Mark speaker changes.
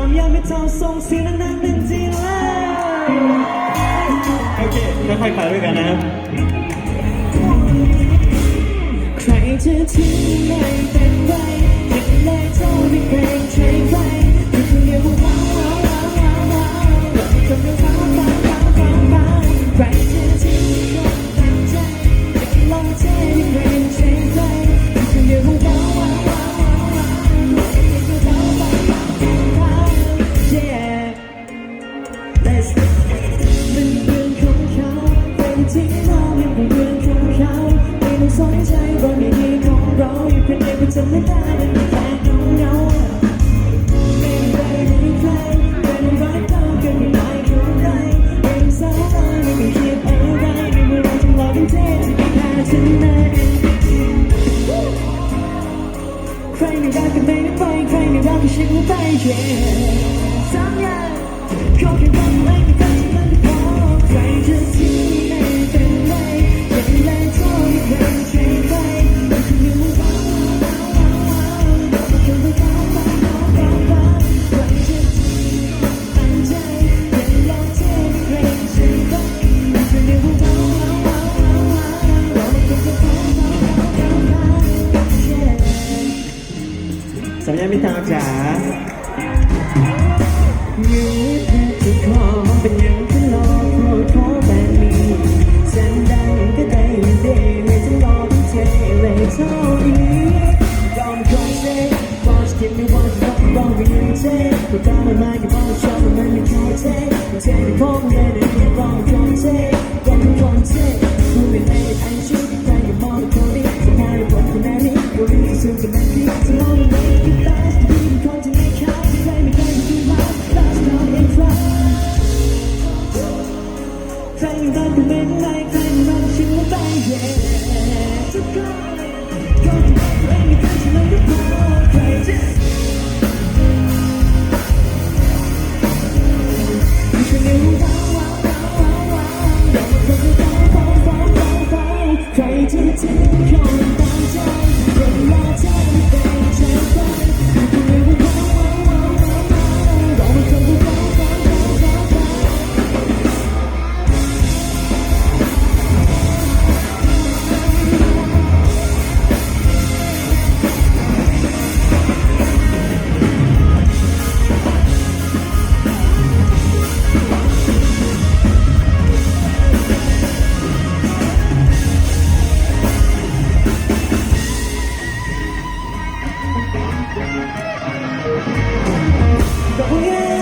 Speaker 1: ามยามไม่ทาส่งเสียงดังๆหนึ่งทีเลย
Speaker 2: โอเคค่อยๆไปด้วยกันนะครับ
Speaker 1: ใครจะทิ้งไม่เป็น ที่เราไม่เป็นเรื่องของเขาไม่ต้องสนใจเรื่องดีของเราอยู่คนเดียวก็จะไม่ได้เป็นแค่เงาเงาไม่ได้มีใครไม่ต้องรักเราเกินไปของใครไม่ต้องเศร้าเลยไม่ต้องคิดอะไรในเมื่อเราทั้งเราทั้งเทที่แค่เธอนั้นใครไม่รักก็ไม่ได้ไปใครไม่รักก็ฉันไม่ไป yeah สัญญาขอแค่
Speaker 2: สัญญาไม่ตามจ๋า
Speaker 1: ยืดแค่ที่คอเป็นอย่างที่รอโทษขอแบบนี้ฉันได้ก็ได้เดไม่ต้องรอต้องเทเลยเท่านี้ยอมคอยเซ่บอสกินไม่ว่าจะต้องรอไม่ยืนเท่ก็ Oh yeah